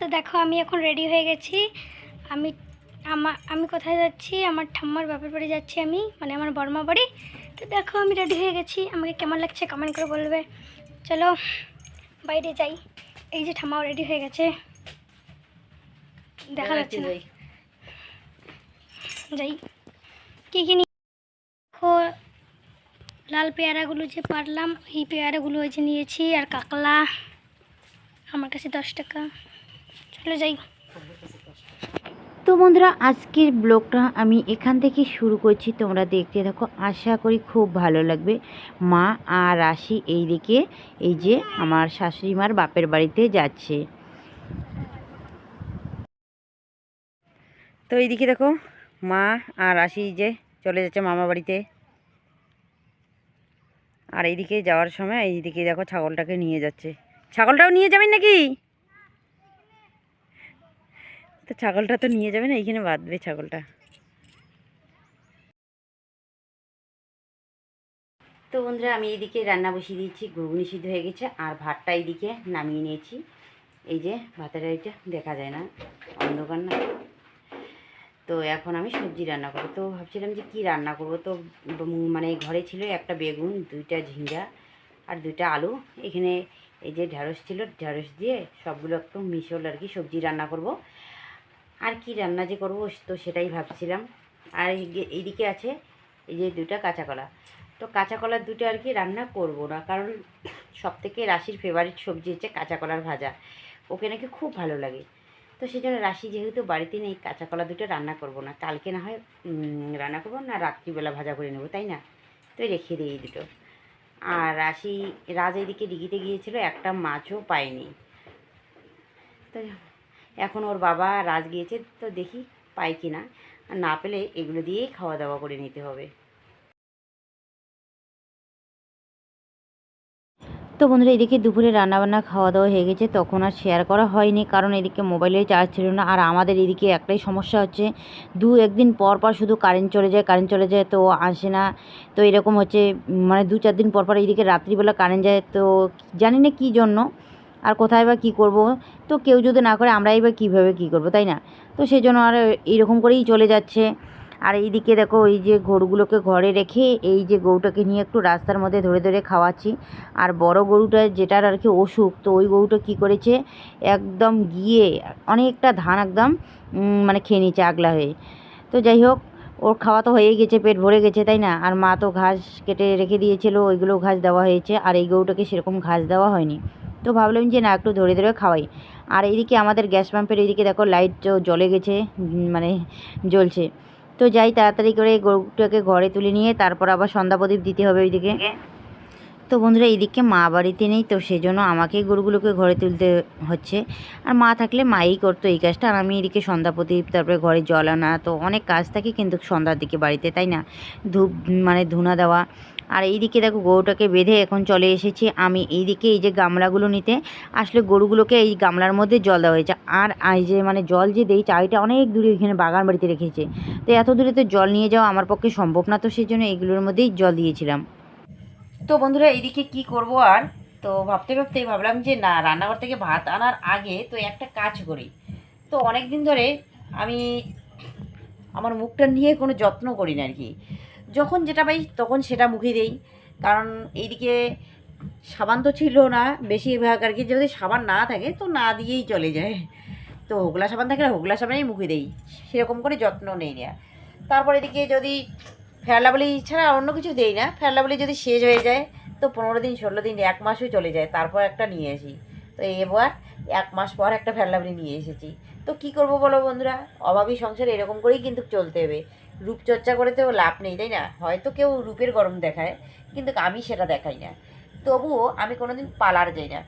তো দেখো আমি এখন রেডি হয়ে গেছি। আমি আমার আমি কোথায় যাচ্ছি? আমার ঠাম্মার বাপের বাড়ি যাচ্ছি আমি মানে আমার বর্মা বাড়ি। তো দেখো আমি রেডি হয়ে গেছি। আমাকে কেমন লাগছে কমেন্ট করে বলবে। চলো বাইরে যাই। এই যে ঠাম্মাও রেডি হয়ে গেছে। দেখা যাচ্ছে না। যাই। কী কী দেখো লাল পেয়ারাগুলো যে পারলাম এই পেয়ারাগুলো ওই যে নিয়েছি। আর কাকলা আমার কাছে দশ টাকা। চলো যাই। তো বন্ধুরা, আজকের ব্লগটা আমি এখান থেকে শুরু করছি। তোমরা দেখতে থাকো, আশা করি খুব ভালো লাগবে। মা আর রাশি এই দিকে, এই যে আমার শাশুড়ি মার বাপের বাড়িতে যাচ্ছে। তো এইদিকে দেখো, মা আর রাশি যে চলে যাচ্ছে মামা বাড়িতে। আর এইদিকে যাওয়ার সময় এইদিকে দেখো ছাগলটাকে নিয়ে যাচ্ছে। ছাগলটাও নিয়ে যাবেন নাকি? তো ছাগলটা তো নিয়ে যাবে না এইখানে বাঁধবে ছাগলটা। তো বন্ধুরা, আমি এইদিকে রান্না বসিয়ে দিয়েছি, ঘুগনি সিদ্ধ হয়ে গেছে, আর ভাতটা এইদিকে নামিয়ে নিয়েছি। এই যে ভাতের এইটা দেখা যায় না, অন্ধকার না। তো এখন আমি সবজি রান্না করব। তো ভাবছিলাম যে কি রান্না করব? তো মানে ঘরে ছিল একটা বেগুন, দুইটা ঝিঙ্গা, আর দুইটা আলু। এখানে এই যে ঢ্যাঁড়স ছিল ঢ্যাঁড়স দিয়ে সবগুলো একটু মিশল আর কি সবজি রান্না করব। আর কি রান্না যে করব তো সেটাই ভাবছিলাম। আর এই- এইদিকে আছে, এই যে দুটা কাঁচা কলা। তো কাঁচা কলার দুটো আর কি রান্না করব না, কারণ সব থেকে রাশির ফেভারিট সবজি হচ্ছে কাঁচা কলার ভাজা। ওকে নাকি খুব ভালো লাগে। তো সেই জন্য রাশি যেহেতু বাড়িতে নেই, কাঁচা কলা দুটো রান্না করব না। কালকে না হয় রান্না করব না, রাত্রিবেলা ভাজা করে নেব, তাই না? তো রেখে দিই এই দুটো। আর রাশি রাজ এইদিকে দিঘিতে গিয়েছিল, একটা মাছও পায়নি। তো এখন ওর বাবা রাজ গিয়েছে, তো দেখি পাই কি না। না পেলে এগুলো দিয়েই খাওয়া দাওয়া করে নিতে হবে। তো বন্ধুরা, এদিকে দুপুরে রান্নাবান্না খাওয়া দাওয়া হয়ে গেছে, তখন আর শেয়ার করা হয়নি, কারণ এদিকে মোবাইলের চার্জ ছিল না। আর আমাদের এদিকে একটাই সমস্যা হচ্ছে, দু একদিন পর পর শুধু কারেন্ট চলে যায় কারেন্ট চলে যায় তো আসে না। তো এরকম হচ্ছে মানে দু চার দিন পর পর এদিকে রাত্রিবেলা কারেন্ট যায়, তো জানি না কী জন্য। আর কোথায় বা কী করব? তো কেউ যদি না করে, আমরাই বা কীভাবে কী করব, তাই না? তো সেই জন্য আর এইরকম করেই চলে যাচ্ছে। আর এইদিকে দেখো, এই যে গরুগুলোকে ঘরে রেখে এই যে গরুটাকে নিয়ে একটু রাস্তার মধ্যে ধরে ধরে খাওয়াচ্ছি। আর বড় গরুটা যেটার আর কি অসুখ, তো ওই গরুটা কী করেছে? একদম গিয়ে অনেকটা ধান একদম মানে খেয়ে নিচ্ছে আগলা হয়ে। তো যাই হোক, ওর খাওয়া তো হয়ে গেছে, পেট ভরে গেছে, তাই না? আর মা তো ঘাস কেটে রেখে দিয়েছিল ওইগুলো ঘাস দেওয়া হয়েছে। আর এই গরুটাকে সেরকম ঘাস দেওয়া হয়নি। তো ভাবলাম যে না, একটু ধরে ধরে খাওয়াই। আর এইদিকে আমাদের গ্যাস পাম্পের এইদিকে দেখো লাইট জ্বলে গেছে মানে জ্বলছে। তো যাই তাড়াতাড়ি করে গরুটাকে ঘরে তুলে নিয়ে তারপর আবার সন্ধ্যা প্রদীপ দিতে হবে ওইদিকে। তো বন্ধুরা এইদিকে মা বাড়িতে নেই, তো সেজন্য আমাকেই গরুগুলোকে ঘরে তুলতে হচ্ছে। আর মা থাকলে মাই করতো এই কাজটা, আর আমি এদিকে সন্ধ্যা প্রদীপ, তারপরে ঘরে জল আনা, তো অনেক কাজ থাকে কিন্তু সন্ধ্যার দিকে বাড়িতে, তাই না? ধূপ মানে ধুনা দেওয়া আর এইদিকে দেখো গরুটাকে বেঁধে এখন চলে এসেছি আমি। এইদিকে এই যে গামলাগুলো নিতে, আসলে গরুগুলোকে এই গামলার মধ্যে জল দেওয়া হয়েছে। আর এই যে মানে জল যে দেই চাইটা অনেক দূরে এখানে বাগান বাড়িতে রেখেছে। তো এত দূরে তো জল নিয়ে যাওয়া আমার পক্ষে সম্ভব না, তো সেই জন্য এগুলোর মধ্যেই জল দিয়েছিলাম। তো বন্ধুরা এইদিকে কি করব আর? তো ভাবতে ভাবতে ভাবলাম যে না, রান্নাঘর থেকে ভাত আনার আগে তো একটা কাজ করি। তো অনেক দিন ধরে আমি আমার মুখটা নিয়ে কোনো যত্ন করি না আর কি। যখন যেটা পাই তখন সেটা মুখে দেই। কারণ এইদিকে সাবান তো ছিল না, বেশিরভাগ আর কি। যদি সাবান না থাকে তো না দিয়েই চলে যায়। তো হোগলা সাবান থাকলে হোগলা সাবানেই মুখে দেই। সেরকম করে যত্ন নেই না তারপর এদিকে যদি ফেয়ারলাবলি ছাড়া অন্য কিছু দেই না। ফেয়ারলাবলি যদি শেষ হয়ে যায় তো পনেরো দিন, ষোলো দিন, এক মাসও চলে যায়। তারপর একটা নিয়ে আসি। তো এবার এক মাস পর একটা ফেয়ারলাবলি নিয়ে এসেছি। তো কি করব বলো বন্ধুরা? অভাবী সংসারে এরকম করেই কিন্তু চলতে হবে। রূপচর্চা করে তো লাভ নেই, তাই না? হয়তো কেউ রূপের গরম দেখায়, কিন্তু আমি সেটা দেখাই না। তবুও আমি কোনোদিন পালার যাই না।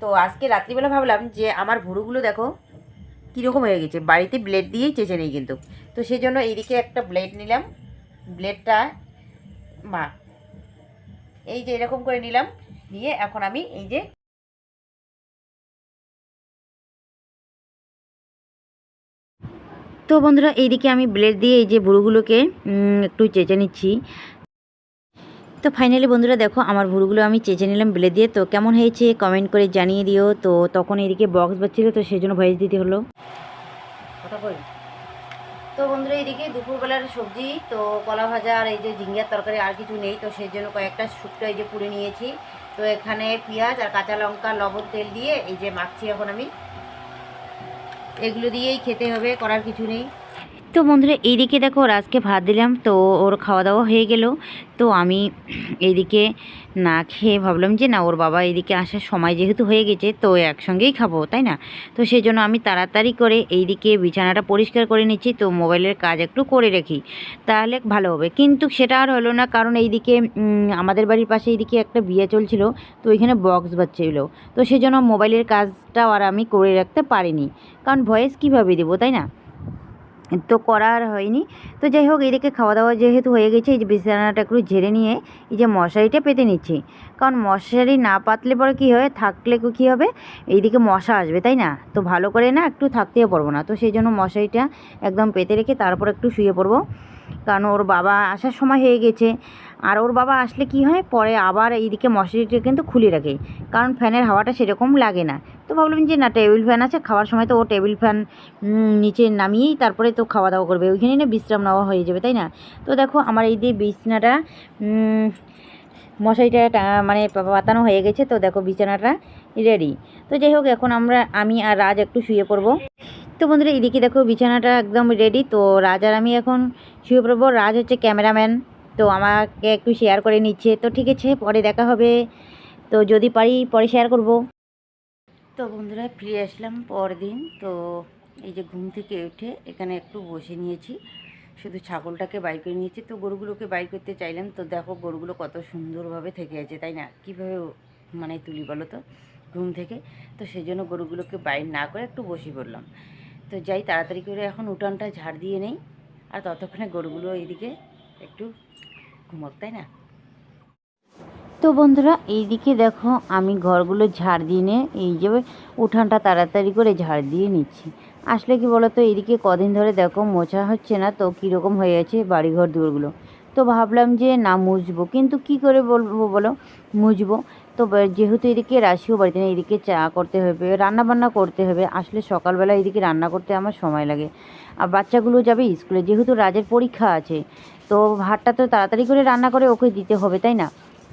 তো আজকে রাত্রিবেলা ভাবলাম যে আমার ভুরুগুলো দেখো কীরকম হয়ে গেছে। বাড়িতে ব্লেড দিয়েই চেঁচে নেই কিন্তু। তো সেই জন্য এইদিকে একটা ব্লেড নিলাম। ব্লেডটা মা, এই যে এরকম করে নিলাম। নিয়ে এখন আমি এই যে তো বন্ধুরা এইদিকে আমি ব্লেড দিয়ে এই যে বুড়োগুলোকে উম, একটু চেঁচে নিচ্ছি। তো ফাইনালি বন্ধুরা দেখো আমার ভুলগুলো আমি চেঁচে নিলাম বেলে দিয়ে। তো কেমন হয়েছে কমেন্ট করে জানিয়ে দিও। তো তখন এদিকে বক্স বাজছিল তো সেই জন্য ভয়েস দিতে হলো। তো বন্ধুরা এদিকে দুপুরবেলার সবজি তো কলা ভাজা আর এই যে ঝিঙ্গার তরকারি আর কিছু নেই। তো সেই জন্য কয়েকটা শুক্তো এই যে পুড়ে নিয়েছি। তো এখানে পেঁয়াজ আর কাঁচা লঙ্কা লবণ তেল দিয়ে এই যে মাখছি এখন আমি। এগুলো দিয়েই খেতে হবে করার কিছু নেই। তো বন্ধুরা, এইদিকে দেখো ওর আজকে ভাত দিলাম, তো ওর খাওয়া দাওয়া হয়ে গেল। তো আমি এইদিকে না খেয়ে ভাবলাম যে না, ওর বাবা এইদিকে আসার সময় যেহেতু হয়ে গেছে, তো একসঙ্গেই খাব, তাই না? তো সেই জন্য আমি তাড়াতাড়ি করে এইদিকে বিছানাটা পরিষ্কার করে নিচ্ছি, তো মোবাইলের কাজ একটু করে রাখি, তাহলে ভালো হবে। কিন্তু সেটা আর হলো না, কারণ এইদিকে আমাদের বাড়ির পাশে এইদিকে একটা বিয়ে চলছিল, তো ওইখানে বক্স বাজছিল। তো সেই জন্য মোবাইলের কাজটাও আর আমি করে রাখতে পারিনি, কারণ ভয়েস কীভাবে দেবো, তাই না? তো করা আর হয়নি। তো যাই হোক, এদিকে খাওয়া দাওয়া যেহেতু হয়ে গেছে, এই যে বিছানাটা একটু ঝেড়ে নিয়ে এই যে মশারিটা পেতে নিচ্ছি। কারণ মশারি না পাতলে পরে কী হয়, থাকলে কী হবে? এইদিকে মশা আসবে, তাই না? তো ভালো করে না একটু থাকতেও পারব না। তো সেই জন্য মশারিটা একদম পেতে রেখে তারপর একটু শুয়ে পড়ব। কারণ ওর বাবা আসার সময় হয়ে গেছে। আর ওর বাবা আসলে কি হয়, পরে আবার এইদিকে মশারিটা কিন্তু খুলে রাখে। কারণ ফ্যানের হাওয়াটা সেরকম লাগে না। তো ভাবলাম যে না টেবিল ফ্যান আছে, খাওয়ার সময় তো ও টেবিল ফ্যান নিচে নামিয়েই তারপরে তো খাওয়া দাওয়া করবে। ওইখানে না বিশ্রাম নেওয়া হয়ে যাবে, তাই না? তো দেখো আমার এই দিয়ে বিছানাটা মশারিটা মানে পাতানো হয়ে গেছে, তো দেখো বিছানাটা রেডি তো যাই হোক, এখন আমরা, আমি আর রাজ একটু শুয়ে পড়ব। তো বন্ধুরা, এদিকে দেখো বিছানাটা একদম রেডি তো রাজ আর আমি এখন শুয়ে পড়ব। রাজ হচ্ছে ক্যামেরাম্যান তো আমাকে একটু শেয়ার করে নিচ্ছে। তো ঠিক আছে, পরে দেখা হবে। তো যদি পারি, পরে শেয়ার করব। তো বন্ধুরা, ফিরে আসলাম পরদিন। তো এই যে ঘুম থেকে উঠে এখানে একটু বসে নিয়েছি। শুধু ছাগলটাকে বাইর করে নিয়েছি। তো গরুগুলোকে বাইর করতে চাইলাম। তো দেখো, গরুগুলো কত সুন্দরভাবে থেকে আছে, তাই না? কীভাবে মানে তুলি বলো তো, ঘুম থেকে? তো সেই জন্য গরুগুলোকে বাইর না করে একটু বসে পড়লাম। তো যাই, তাড়াতাড়ি করে এখন উঠানটা ঝাড় দিয়ে নেই। আর ততক্ষণে গরুগুলো এইদিকে একটু ঘুমক, তাই না? তো বন্ধুরা, এইদিকে দেখো আমি ঘরগুলো ঝাড় দিয়ে নিয়ে, এই যে উঠানটা তাড়াতাড়ি করে ঝাড় দিয়ে নিচ্ছি। আসলে কি বলো তো এইদিকে কদিন ধরে দেখো মোছা হচ্ছে না, তো কীরকম হয়ে গেছে বাড়িঘর দুয়ারগুলো। তো ভাবলাম যে না, মুছবো। কিন্তু কি করে বলব বলো? মুছবো। তো যেহেতু এদিকে রাশিও বাড়িতে নেই, এদিকে চা করতে হবে রান্না বান্না করতে হবে, আসলে সকালবেলা এদিকে রান্না করতে আমার সময় লাগে। আর বাচ্চাগুলো যাবে স্কুলে, যেহেতু রাজের পরীক্ষা আছে, তো ভাতটা তো তাড়াতাড়ি করে রান্না করে ওকে দিতে হবে, তাই না?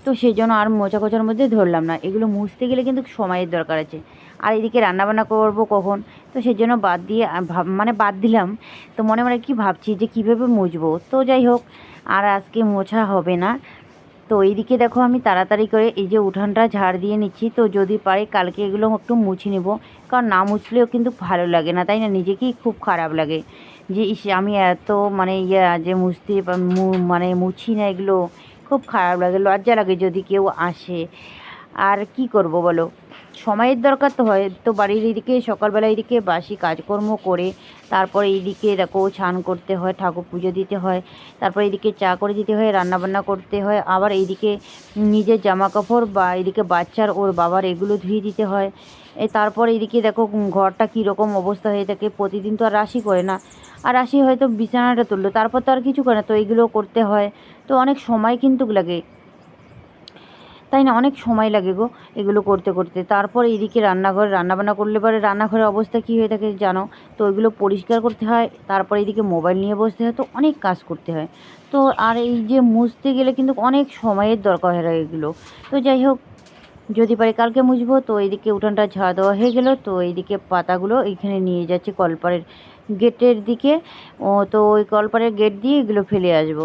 তো সেই জন্য আর মোচা কোচার মধ্যে ধরলাম না, এগুলো মুছতে গেলে কিন্তু সময়ের দরকার আছে। আর এদিকে রান্নাবান্না করব কখন? তো সেই জন্য বাদ দিয়ে মানে বাদ দিলাম। তো মনে মনে কি ভাবছি যে কীভাবে মুছবো? তো যাই হোক, আর আজকে মোছা হবে না তো এইদিকে দেখো আমি তাড়াতাড়ি করে এই যে উঠানটা ঝাড় দিয়ে নিচ্ছি। তো যদি পারে কালকে এগুলো একটু মুছে নেব। কারণ না মুছলেও কিন্তু ভালো লাগে না, তাই না? নিজেকেই খুব খারাপ লাগে। যে ইস, আমি এত মানে ইয়া যে মুছতে মানে মুছি না এগুলো, খুব খারাপ লাগে, লজ্জা লাগে যদি কেউ আসে। আর কি করব বলো? সময়ের দরকার তো হয়। তো বাড়ির এদিকে, সকালবেলা এদিকে বাসি কাজকর্ম করে, তারপরে এইদিকে দেখো স্নান করতে হয়, ঠাকুর পুজো দিতে হয়, তারপর এদিকে চা করে দিতে হয়, রান্নাবান্না করতে হয়, আবার এইদিকে নিজের জামা কাপড় বা এদিকে বাচ্চার ওর বাবার এগুলো ধুয়ে দিতে হয়। এ তারপর এদিকে দেখো ঘরটা কীরকম অবস্থা হয়ে থাকে, প্রতিদিন তো আর রাশি করে না। আর রাশি হয়তো বিছানাটা তুললো, তারপর তো আর কিছু করে না, তো এগুলো করতে হয়। তো অনেক সময় কিন্তু লাগে। তাই না? অনেক সময় লাগে গো এগুলো করতে করতে। তারপর এইদিকে রান্নাঘরে, রান্নাবান্না করলে পরে রান্নাঘরের অবস্থা কী হয়ে থাকে জানো? তো ওইগুলো পরিষ্কার করতে হয়, তারপর এইদিকে মোবাইল নিয়ে বসতে হয়, তো অনেক কাজ করতে হয়। তো আর এই যে মুছতে গেলে কিন্তু অনেক সময়ের দরকার হয় এগুলো। তো যাই হোক, যদি পারি কালকে মুছবো, তো এইদিকে উঠানটা ঝাড় দেওয়া হয়ে গেল, তো এইদিকে পাতাগুলো এইখানে নিয়ে যাচ্ছে কলপারের গেটের দিকে। ও তো ওই কলপারের গেট দিয়ে এগুলো ফেলে আসব।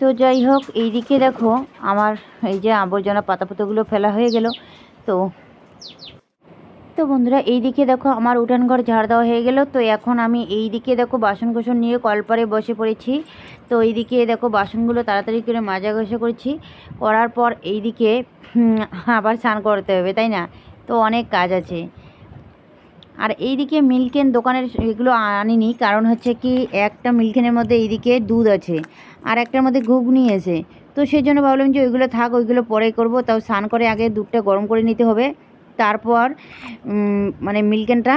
তো যাই হোক এইদিকে দেখো আমার এই যে আবর্জনা পাতা পুতোগুলো ফেলা হয়ে গেল। তো তো বন্ধুরা, এই দিকে দেখো আমার উঠান ঘর ঝাড় দেওয়া হয়ে গেল। তো এখন আমি এই দিকে দেখো বাসন কোসন নিয়ে কলপারে বসে পড়েছি। তো এইদিকে দেখো বাসনগুলো তাড়াতাড়ি করে মাজা ঘষা করছি। করার পর এই দিকে আবার স্নান করতে হবে, তাই না? তো অনেক কাজ আছে। আর এইদিকে মিল্কেন দোকানের এগুলো আনিনি, কারণ হচ্ছে কি একটা মিল্কেনের মধ্যে এইদিকে দুধ আছে আর একটার মধ্যে ঘুগনি আছে। তো সেই জন্য ভাবলাম যে ওইগুলো থাক, ওইগুলো পরে করব। তাও স্নান করে আগে দুধটা গরম করে নিতে হবে। তারপর মানে মিল্কেনটা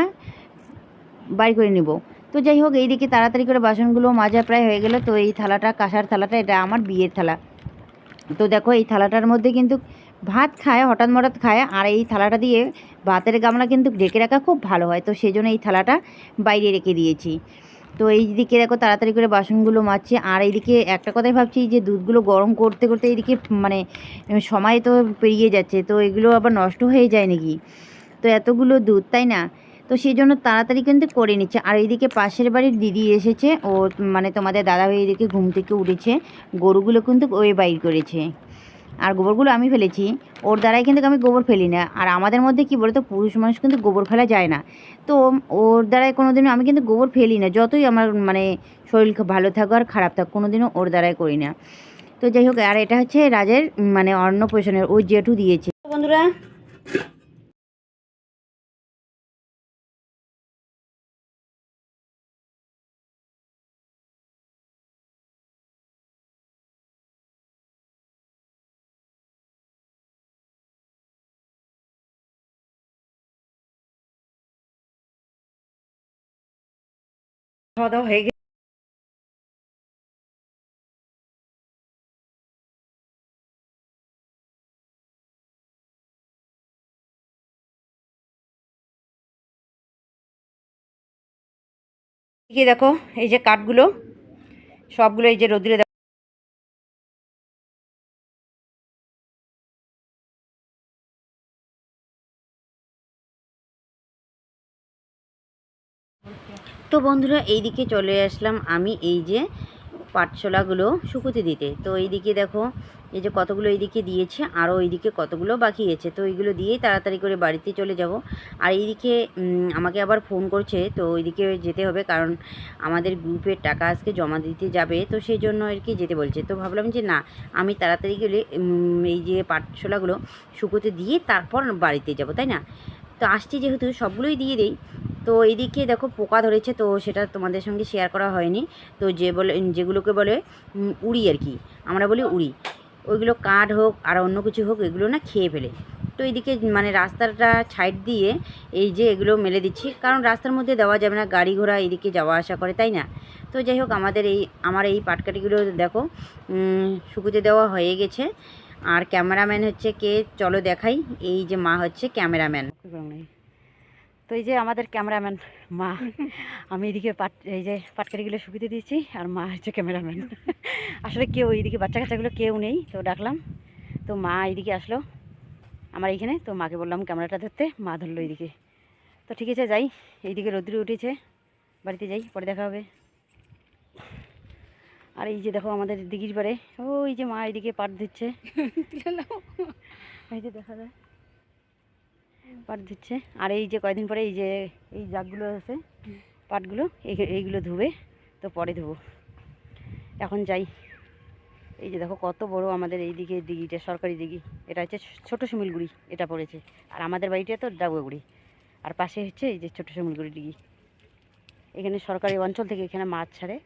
বাড়ি করে নিব। তো যাই হোক, এইদিকে তাড়াতাড়ি করে বাসনগুলো মাজা প্রায় হয়ে গেল। তো এই থালাটা, কাঁসার থালাটা, এটা আমার বিয়ের থালা। তো দেখো, এই থালাটার মধ্যে কিন্তু ভাত খায়, হঠাৎ মঠাৎ খায়, আর এই থালাটা দিয়ে ভাতের গামলা কিন্তু ঢেকে রাখা খুব ভালো হয়। তো সেই জন্য এই থালাটা বাইরে রেখে দিয়েছি। তো এই দিকে দেখো তাড়াতাড়ি করে বাসনগুলো মাজছে। আর এইদিকে একটা কথাই ভাবছি যে দুধগুলো গরম করতে করতে এইদিকে মানে সময় তো পেরিয়ে যাচ্ছে, তো এগুলো আবার নষ্ট হয়ে যায় নাকি? তো এতগুলো দুধ, তাই না? তো সেই জন্য তাড়াতাড়ি কিন্তু করে নিচ্ছে। আর এইদিকে পাশের বাড়ির দিদি এসেছে, ও মানে তোমাদের দাদা ভাই এদিকে ঘুম থেকে উঠেছে, গরুগুলো কিন্তু ওই বাইর করেছে। আর গোবরগুলো আমি ফেলেছি। ওর দ্বারাই কিন্তু আমি গোবর ফেলি না। আর আমাদের মধ্যে কি বলতো, পুরুষ মানুষ কিন্তু গোবর ফেলা যায় না। তো ওর দ্বারাই কোনো দিনও আমি কিন্তু গোবর ফেলি না। যতই আমার মানে শরীর ভালো থাকুক আর খারাপ থাকুক কোনো দিনও ওর দ্বারাই করি না। তো যাই হোক, আর এটা হচ্ছে রাজের মানে অন্নপ্রাশনের ওই জেঠু দিয়েছে। বন্ধুরা খাওয়া দাওয়া হয়ে গেছে। দেখো এই যে কাঠগুলো সবগুলো এই যে রোদ্রে তো বন্ধুরা, এইদিকে চলে আসলাম আমি এই যে পাটশোলাগুলো শুকোতে দিতে। তো এইদিকে দেখো, এই যে কতগুলো এইদিকে দিয়েছে, আরও এইদিকে কতগুলো বাকি আছে। তো এইগুলো দিয়েই তাড়াতাড়ি করে বাড়িতে চলে যাব। আর এইদিকে আমাকে আবার ফোন করছে, তো ওইদিকে যেতে হবে কারণ আমাদের গ্রুপের টাকা আজকে জমা দিতে যাবে, তো সেই জন্য আর কি যেতে বলছে। তো ভাবলাম যে না, আমি তাড়াতাড়ি গেলে এই যে পাটশোলাগুলো শুকোতে দিয়ে তারপর বাড়িতে যাব, তাই না? তো আসছি যেহেতু সবগুলোই দিয়ে দিই। তো এইদিকে দেখো পোকা ধরেছে, তো সেটা তোমাদের সঙ্গে শেয়ার করা হয়নি। তো যে বলে, যেগুলোকে বলে উড়ি আর কি। আমরা বলি উড়ি। ওইগুলো কাঠ হোক আর অন্য কিছু হোক, এগুলো না খেয়ে ফেলে। তো এইদিকে মানে রাস্তাটা সাইড দিয়ে এই যে এগুলো মেলে দিচ্ছি। কারণ রাস্তার মধ্যে দেওয়া যাবে না, গাড়ি ঘোড়া এইদিকে যাওয়া আসা করে, তাই না? তো যাই হোক, আমাদের এই, আমার এই পাটকাঠিগুলো দেখো শুকুতে দেওয়া হয়ে গেছে। আর ক্যামেরাম্যান হচ্ছে কে? চলো দেখাই। এই যে মা হচ্ছে ক্যামেরাম্যান। তো এই যে আমাদের ক্যামেরাম্যান মা, আমি এদিকে পাট, এই যে পাটকারিগুলো শুকিয়ে দিয়েছি আর মা হচ্ছে ক্যামেরাম্যান। আসলে কেউ এইদিকে বাচ্চা কাচ্চাগুলো কেউ নেই, তো ডাকলাম। তো মা এইদিকে আসলো, আমার এইখানে। তো মাকে বললাম ক্যামেরাটা ধরতে, মা ধরলো এইদিকে। তো ঠিক আছে, যাই। এইদিকে রোদ্রে উঠেছে, বাড়িতে যাই, পরে দেখা হবে। আর এই যে দেখো আমাদের দিঘির পাড়ে, ওই যে মা এইদিকে পাট দিচ্ছে এই যে দেখা যায়। পাট দিচ্ছে আর এই যে কয়দিন পরে এই যে, এই জাগগুলো আছে, পাটগুলো, এই- এইগুলো ধুবে, তো পরে ধুবো। এখন যাই। এই যে দেখো কত বড় আমাদের এই দিকে দিঘিটা, সরকারি দিঘি। এটা হচ্ছে ছোটো শিমিলগুড়ি, এটা পড়েছে। আর আমাদের বাড়িটা তো ডাবুয়াগুড়ি। আর পাশে হচ্ছে এই যে ছোটো শিমিলগুড়ি দিঘি। এখানে সরকারি অঞ্চল থেকে এখানে মাছ ছাড়ে।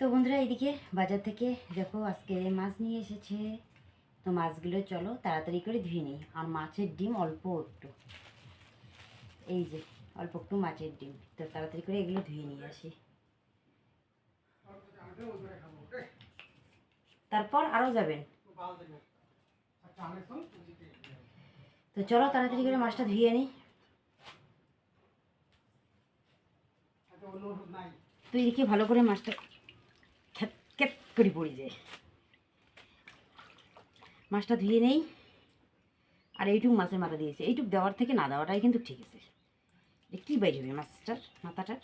তো বন্ধুরা, এইদিকে বাজার থেকে দেখো আজকে মাছ নিয়ে এসেছে। তো মাছগুলো চলো তাড়াতাড়ি করে ধুয়ে নিই। আর মাছের ডিম অল্প একটু। এই যে, অল্প একটু মাছের ডিম। তো তাড়াতাড়ি করে এগুলো ধুয়ে নিয়ে আসি। তারপর আরও যাবেন। তো চলো তাড়াতাড়ি করে মাছটা ধুয়ে নিই। তুই এদিকে ভালো করে মাছটা খ্যাত করে পড়ে যায়। মাছটা ধুয়ে নেই আর এইটুক মাছের মাথা দিয়েছে। এইটুক দেওয়ার থেকে না দেওয়াটাই কিন্তু ঠিক আছে। কী বাইরে হবে মাছটার, মাথাটার?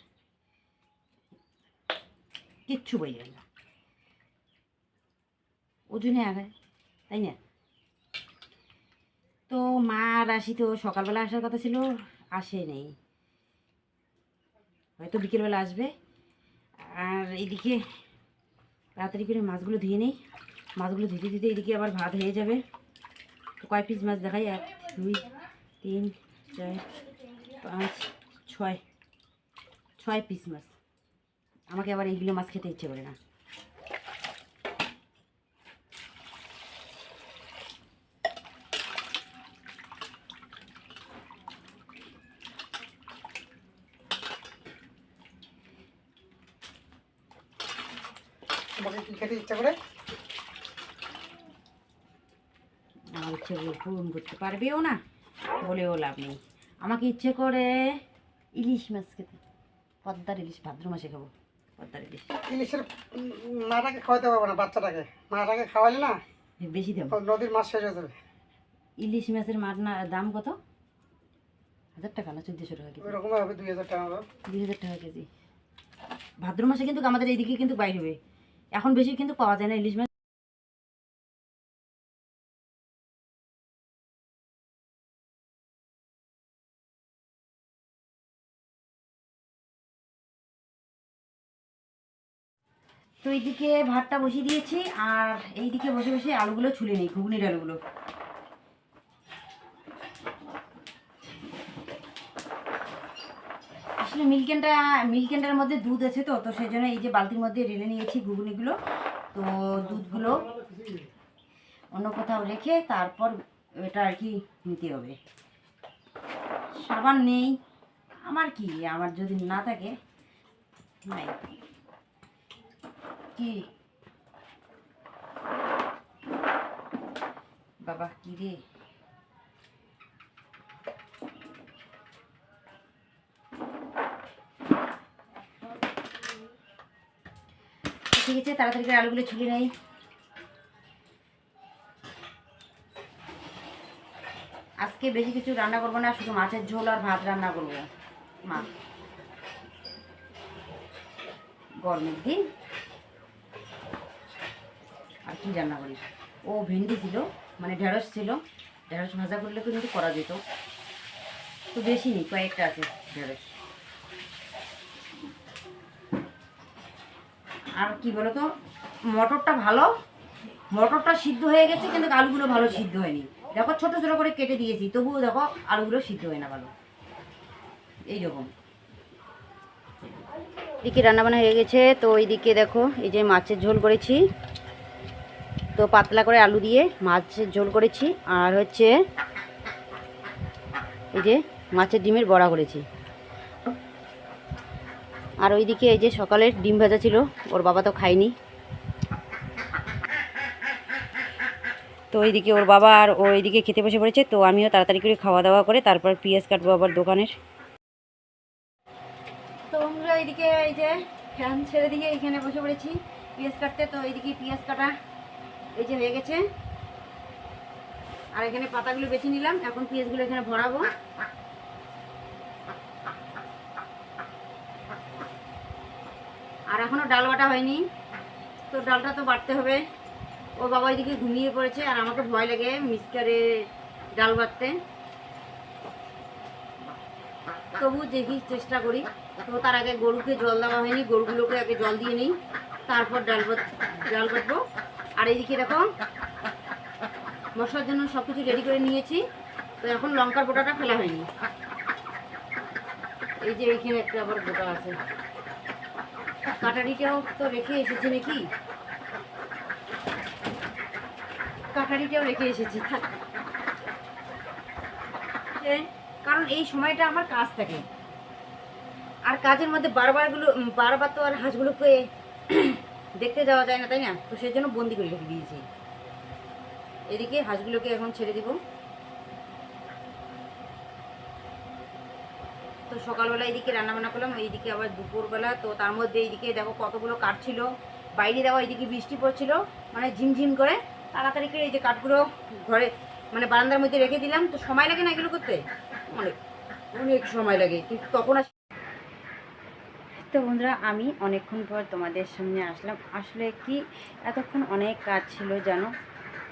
কিচ্ছু বাইরে না। ওজনে আগায় তাই না? তো মা আর আসি তো সকালবেলা আসার কথা ছিল, আসে নেই। হয়তো বিকেলবেলা আসবে। আর এইদিকে তাড়াতাড়ি করে মাছগুলো ধুয়ে নিই। মাছগুলো ধুতে ধুতে এদিকে আবার ভাত হয়ে যাবে। তো কয় পিস মাছ দেখাই? এক, দুই, তিন, চার, পাঁচ, ছয়। ছয় পিস মাছ। আমাকে আবার এইগুলো মাছ খেতে ইচ্ছে করে না। ইচ্ছা করে আমার ইচ্ছেগুলো পূরণ করতে পারবেও না বলেও লাভ নেই। আমাকে ইচ্ছে করে ইলিশ মাছ খেতে পদ্মার ইলিশ ভাদ্র মাসে খাব পদ্মার ইলিশ। ইলিশের মাটাকে খাওয়াতে পারব না বাচ্চাটাকে। মাটাকে খাওয়ালে না বেশি দেবো নদীর মাছ শেষ হয়ে যাবে। ইলিশ মাছের মাছ না দাম কত? হাজার টাকা না চোদ্দোশো টাকা কেজি। ওই রকম হবে দুই হাজার টাকা। দুই হাজার টাকা কেজি। ভাদ্র মাসে কিন্তু আমাদের এইদিকে কিন্তু বাইরে হবে। এখন বেশি কিন্তু পাওয়া যায় না ইলিশ মাছ। তো এইদিকে ভাতটা বসিয়ে দিয়েছি, আর এইদিকে বসে বসে আলুগুলো ছুলে নিই, ঘুগনির আলুগুলো। আসলে মিল্কেনটা, মিল্কেনটার মধ্যে দুধ আছে তো তো সেই জন্য এই যে বালতির মধ্যে ঢেলে নিয়েছি ঘুগনিগুলো। তো দুধগুলো অন্য কোথাও রেখে তারপর এটা আর কি নিতে হবে। সাবান নেই, আমার কি? আমার যদি না থাকে, নাই। কি? বাবা, কি রে? ঠিক আছে, তাড়াতাড়ি করে আলুগুলো ছুলে নেই। আজকে বেশি কিছু রান্না করব না, শুধু মাছের ঝোল আর ভাত রান্না করব। মা, গরমের দিন। আর কি রান্না করি? ও ভেন্ডি ছিল মানে ঢেঁড়স ছিল। ঢেঁড়স ভাজা করলে কিন্তু করা যেত। তো বেশি নেই, কয়েকটা আছে ঢেঁড়স। আর কি বলতো, মটরটা ভালো, মটরটা সিদ্ধ হয়ে গেছে, কিন্তু আলুগুলো ভালো সিদ্ধ হয়নি। দেখো, ছোট ছোট করে কেটে দিয়েছি, তবুও দেখো, আলুগুলো সিদ্ধ হয় না ভালো। এইরকম এদিকে রান্নাবান্না হয়ে গেছে, তো এইদিকে দেখো, এই যে মাছের ঝোল করেছি। তো পাতলা করে আলু দিয়ে মাছের ঝোল করেছি, আর হচ্ছে এই যে মাছের ডিমের বড়া করেছি। আর ওইদিকে এই যে সকালের ডিম ভাজা ছিল, ওর বাবা তো খায়নি। তো ওইদিকে ওর বাবা আর ও খেতে বসে পড়েছে, তো আমিও তাড়াতাড়ি করে খাওয়া দাওয়া করে তারপর পেঁয়াজ কাটবো আবার দোকানের। তো বন্ধুরা এইদিকে এই যে ফ্যান ছেড়ে দিয়ে এখানে বসে পড়েছি পেঁয়াজ কাটতে। তো এইদিকে পেঁয়াজ কাটা এই যে হয়ে গেছে। আর এখানে পাতাগুলো বেছে নিলাম, এখন পেঁয়াজগুলো এখানে ভরাবো। আর এখনও ডাল বাটা হয়নি। তো ডালটা তো বাটতে হবে। ও বাবা এদিকে ঘুমিয়ে পড়েছে আর আমাকে ভয় লাগে মিক্সচারে ডাল বাটতে। তবু দেখি চেষ্টা করি। তো তার আগে গরুকে জল দেওয়া হয়নি, গরুগুলোকে আগে জল দিয়ে নিই। তারপর ডাল ডাল বাটবো। আর এইদিকে দেখো, মশলার জন্য সব কিছু রেডি করে নিয়েছি। তো এখন লঙ্কার গোটাটা ফেলা হয়নি। এই যে এইখানে একটা আবার গোটা আছে। কাটারিটাও তো রেখে এসেছি নাকি? কাটারিটাও রেখে এসেছি কারণ এই সময়টা আমার কাজ থাকে। আর কাজের মধ্যে বারবারগুলো বারবার তো আর হাঁসগুলোকে দেখতে যাওয়া যায় না, তাই না? তো সেই জন্য বন্দি করে রেখে দিয়েছি। এদিকে হাঁসগুলোকে এখন ছেড়ে দিব। তো সকালবেলা এইদিকে রান্না বান্না করলাম, এইদিকে আবার দুপুরবেলা। তো তার মধ্যে এইদিকে দেখো কতগুলো কাঠ ছিল। বাইরে দেওয়া এইদিকে বৃষ্টি পড়ছিল মানে ঝিমঝিম করে। তাড়াতাড়ি করে এই যে কাঠগুলো ঘরে মানে বারান্দার মধ্যে রেখে দিলাম। তো সময় লাগে না এগুলো করতে? অনেক অনেক সময় লাগে। কিন্তু তখন তো বন্ধুরা, আমি অনেকক্ষণ পর তোমাদের সামনে আসলাম। আসলে কি, এতক্ষণ অনেক কাজ ছিল, জানো?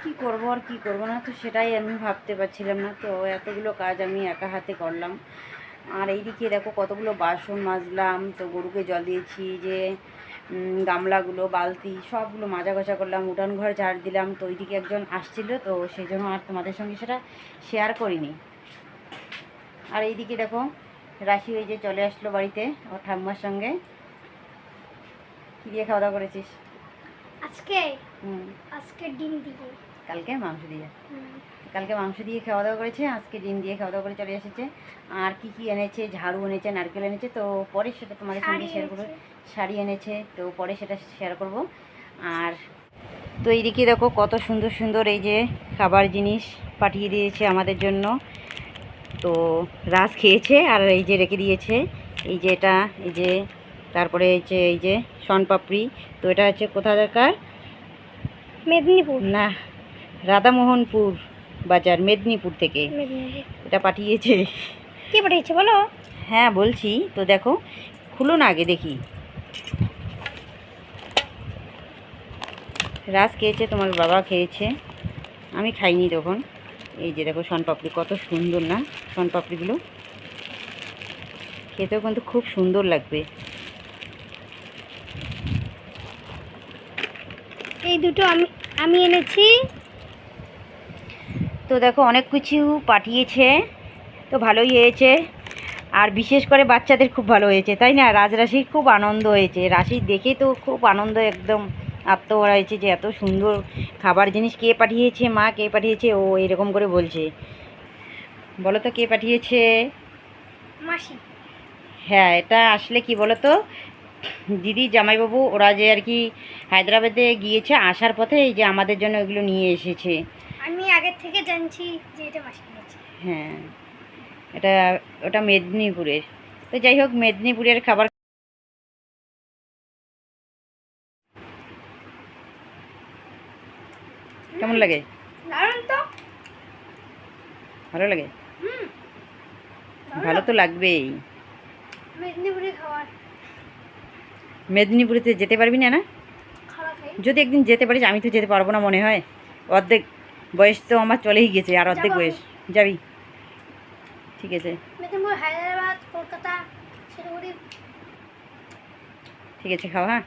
কি করব আর কি করব না? তো সেটাই আমি ভাবতে পারছিলাম না। তো এতগুলো কাজ আমি একা হাতে করলাম। আর এইদিকে দেখো কতগুলো বাসন মাজলাম তো গরুকে জল দিয়েছি যে গামলাগুলো বালতি সবগুলো মাজা ঘষা করলাম উঠান ঘর ঝাড় দিলাম তো ওইদিকে একজন আসছিল তো সেই জন্য আর তোমাদের সঙ্গে সেটা শেয়ার করিনি। আর এইদিকে দেখো রাশি ওই যে চলে আসলো বাড়িতে ওর ঠাম্মার সঙ্গে। কী দিয়ে খাওয়া দাওয়া করেছিস? আজকে? হুম। আজকে ডিম দিয়ে। কালকে মাংস দিয়ে। কালকে মাংস দিয়ে খাওয়া দাওয়া করেছে আজকে ডিম দিয়ে খাওয়া দাওয়া করে চলে এসেছে। আর কি কি এনেছে ঝাড়ু এনেছে নারকেল এনেছে তো পরে সেটা তোমাদের সঙ্গে শেয়ার করব। শাড়ি এনেছে তো পরে সেটা শেয়ার করব। আর তো এইদিকে দেখো কত সুন্দর সুন্দর এই যে খাবার জিনিস পাঠিয়ে দিয়েছে আমাদের জন্য। তো রাস খেয়েছে আর এই যে রেখে দিয়েছে। এই যে এটা এই যে তারপরে হচ্ছে এই যে শনপাপড়ি তো এটা হচ্ছে কোথাকার? মেদিনীপুর। না রাধামোহনপুর। বাজার মেদিনীপুর থেকে। এটা পাঠিয়েছে। কে পাঠিয়েছে বলো? হ্যাঁ বলছি। তো দেখো খুলো না আগে দেখি। রাস খেয়েছে তোমার বাবা খেয়েছে। আমি খাইনি তখন। এই যে দেখো শনপাপড়ি কত সুন্দর না? শনপাপড়িগুলো খেতেও কিন্তু খুব সুন্দর লাগবে। এই দুটো আমি আমি এনেছি। তো দেখো অনেক কিছু পাঠিয়েছে তো ভালোই হয়েছে। আর বিশেষ করে বাচ্চাদের খুব ভালো হয়েছে তাই না? রাজরাশির খুব আনন্দ হয়েছে। রাশি দেখে তো খুব আনন্দ একদম আত্মভরা হয়েছে যে এত সুন্দর খাবার জিনিস কে পাঠিয়েছে মা কে পাঠিয়েছে ও এরকম করে বলছে। বলো তো কে পাঠিয়েছে? মাসি। হ্যাঁ এটা আসলে কি বলো তো দিদি জামাইবাবু ওরা যে আর কি হায়দ্রাবাদে গিয়েছে আসার পথে এই যে আমাদের জন্য এগুলো নিয়ে এসেছে। আমি আগের থেকে জানছি যে এটা মাসি হ্যাঁ এটা ওটা মেদিনীপুরের। তো যাই হোক মেদিনীপুরের খাবার কেমন লাগে? দারুণ তো। ভালো লাগে? হুম। ভালো তো লাগবেই। মেদিনীপুরে খাবার। মেদিনীপুরেতে যেতে পারবি না না? যদি একদিন যেতে পারিস আমি তো যেতে পারব না মনে হয়। অর্ধেক বয়স তো আমার চলেই গেছে আর অর্ধেক বয়স। যাবি? ঠিক আছে। ঠিক আছে খাওয়া হ্যাঁ?